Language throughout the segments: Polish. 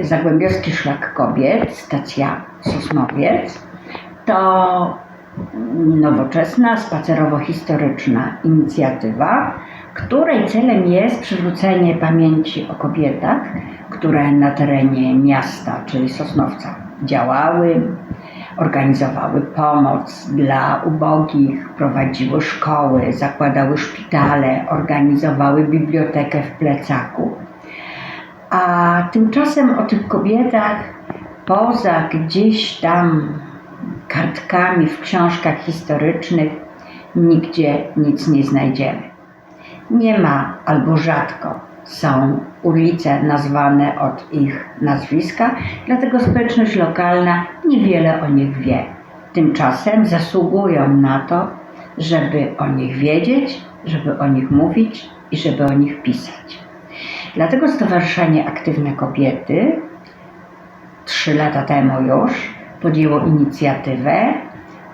Zagłębiowski Szlak Kobiet, stacja Sosnowiec, to nowoczesna, spacerowo-historyczna inicjatywa, której celem jest przywrócenie pamięci o kobietach, które na terenie miasta, czyli Sosnowca, działały, organizowały pomoc dla ubogich, prowadziły szkoły, zakładały szpitale, organizowały bibliotekę w plecaku. A tymczasem o tych kobietach poza gdzieś tam kartkami w książkach historycznych nigdzie nic nie znajdziemy. Nie ma albo rzadko są ulice nazwane od ich nazwiska, dlatego społeczność lokalna niewiele o nich wie. Tymczasem zasługują na to, żeby o nich wiedzieć, żeby o nich mówić i żeby o nich pisać. Dlatego Stowarzyszenie Aktywne Kobiety trzy lata temu już podjęło inicjatywę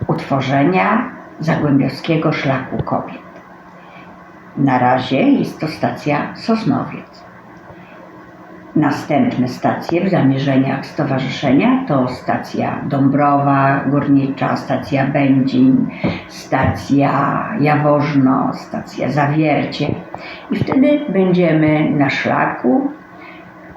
utworzenia Zagłębiowskiego Szlaku Kobiet. Na razie jest to stacja Sosnowiec. Następne stacje w zamierzeniach stowarzyszenia to stacja Dąbrowa Górnicza, stacja Będzin, stacja Jaworzno, stacja Zawiercie. I wtedy będziemy na szlaku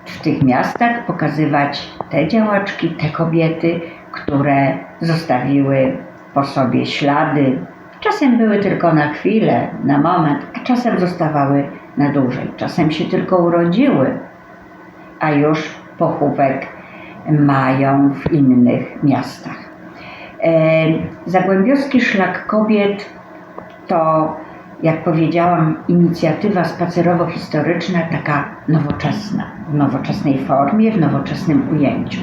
w tych miastach pokazywać te działaczki, te kobiety, które zostawiły po sobie ślady. Czasem były tylko na chwilę, na moment, a czasem zostawały na dłużej. Czasem się tylko urodziły, a już pochówek mają w innych miastach. E, Zagłębiowski Szlak Kobiet to, jak powiedziałam, inicjatywa spacerowo-historyczna, taka nowoczesna, w nowoczesnej formie, w nowoczesnym ujęciu.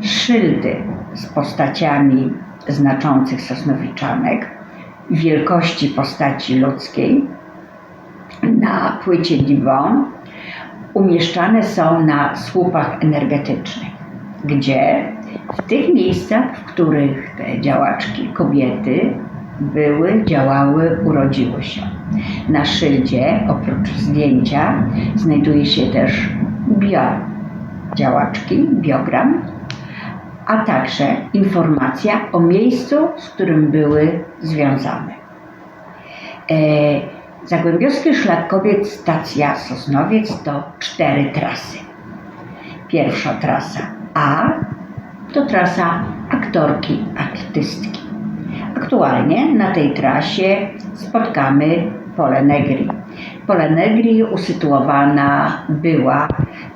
Szyldy z postaciami znaczących Sosnowiczanek, wielkości postaci ludzkiej na płycie Divon umieszczane są na słupach energetycznych, gdzie w tych miejscach, w których te działaczki, kobiety były, działały, urodziły się. Na szyldzie, oprócz zdjęcia, znajduje się też bio działaczki, biogram, a także informacja o miejscu, z którym były związane. E, Zagłębiowski Szlak Kobiet, stacja Sosnowiec to cztery trasy. Pierwsza trasa A to trasa aktorki, artystki. Aktualnie na tej trasie spotkamy Pole Negri. Pole Negri usytuowana była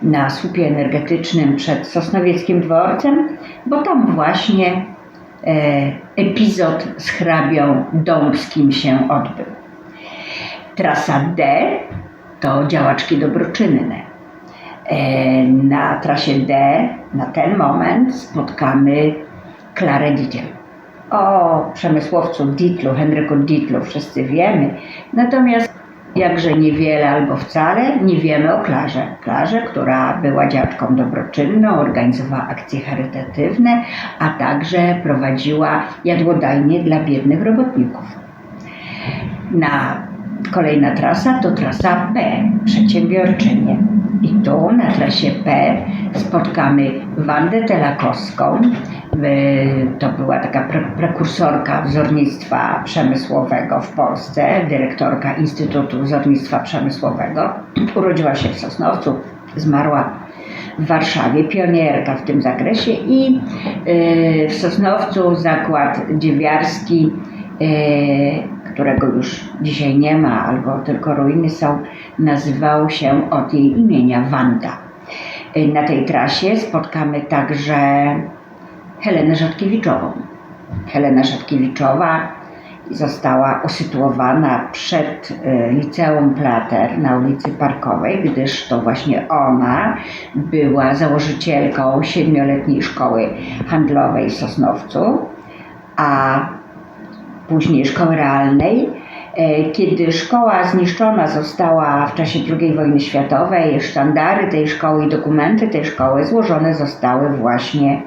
na słupie energetycznym przed Sosnowieckim Dworcem, bo tam właśnie e, epizod z hrabią Dąbskim się odbył. Trasa D to działaczki dobroczynne. E, na trasie D na ten moment spotkamy Klarę Didiel. O przemysłowcu Ditlu, Henryku Ditlu wszyscy wiemy, natomiast jakże niewiele albo wcale nie wiemy o Klarze. Klarze, która była działaczką dobroczynną, organizowała akcje charytatywne, a także prowadziła jadłodajnie dla biednych robotników. Na Kolejna trasa to trasa P, przedsiębiorczynie. I tu na trasie P spotkamy Wandę Telakowską. To była taka pre prekursorka wzornictwa przemysłowego w Polsce, dyrektorka Instytutu Wzornictwa Przemysłowego. Urodziła się w Sosnowcu, zmarła w Warszawie, pionierka w tym zakresie i y, w Sosnowcu zakład dziewiarski y, którego już dzisiaj nie ma, albo tylko ruiny są, nazywał się od jej imienia Wanda. Y, na tej trasie spotkamy także Helenę Rzadkiewiczową. Helena Rzadkiewiczowa została usytuowana przed y, liceum Plater na ulicy Parkowej, gdyż to właśnie ona była założycielką siedmioletniej szkoły handlowej Sosnowcu, a później szkoły realnej. E, kiedy szkoła zniszczona została w czasie II wojny światowej, sztandary tej szkoły i dokumenty tej szkoły złożone zostały właśnie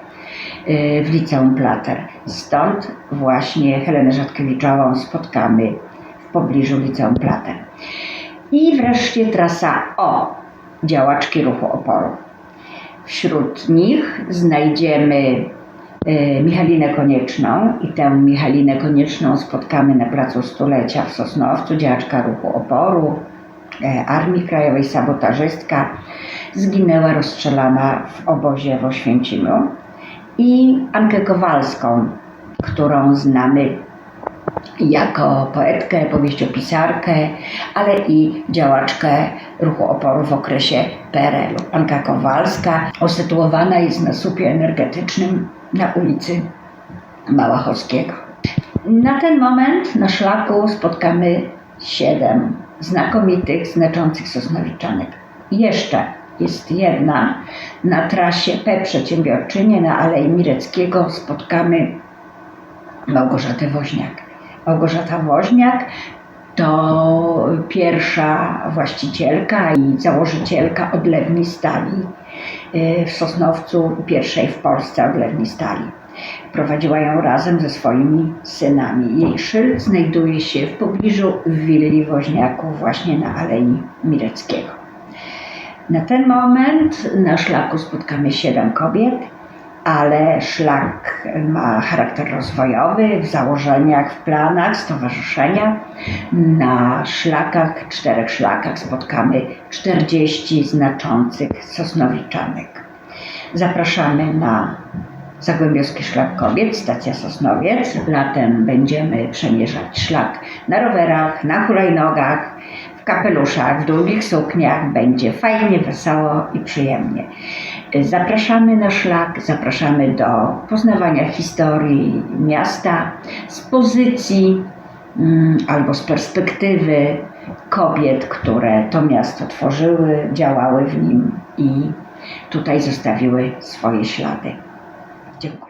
e, w liceum Plater. Stąd właśnie Helenę Rzadkiewiczową spotkamy w pobliżu liceum Plater. I wreszcie trasa O, działaczki ruchu oporu. Wśród nich znajdziemy Michalinę Konieczną i tę Michalinę Konieczną spotkamy na Placu Stulecia w Sosnowcu, działaczka ruchu oporu, e, Armii Krajowej, sabotażystka. Zginęła rozstrzelana w obozie w Oświęcimiu. I Ankę Kowalską, którą znamy jako poetkę, powieściopisarkę, ale i działaczkę ruchu oporu w okresie PRL-u. Anka Kowalska usytuowana jest na słupie energetycznym na ulicy Małachowskiego. Na ten moment na szlaku spotkamy siedem znakomitych, znaczących sosnowiczanek. Jeszcze jest jedna na trasie P Przedsiębiorczynie na Alei Mireckiego spotkamy Małgorzatę Woźniak. Małgorzata Woźniak to pierwsza właścicielka i założycielka odlewni stali y, w Sosnowcu, pierwszej w Polsce odlewni stali. Prowadziła ją razem ze swoimi synami. Jej szyld znajduje się w pobliżu willi Woźniaków, właśnie na Alei Mireckiego. Na ten moment na szlaku spotkamy siedem kobiet, ale szlak ma charakter rozwojowy w założeniach, w planach stowarzyszenia. Na szlakach, czterech szlakach spotkamy 40 znaczących sosnowiczanek. Zapraszamy na Zagłębiowski Szlak Kobiet, stacja Sosnowiec. Latem będziemy przemierzać szlak na rowerach, na hulajnogach, w kapeluszach, w długich sukniach. Będzie fajnie, wesoło i przyjemnie. Zapraszamy na szlak, zapraszamy do poznawania historii miasta z pozycji mm, albo z perspektywy kobiet, które to miasto tworzyły, działały w nim i tutaj zostawiły swoje ślady. Dziękuję.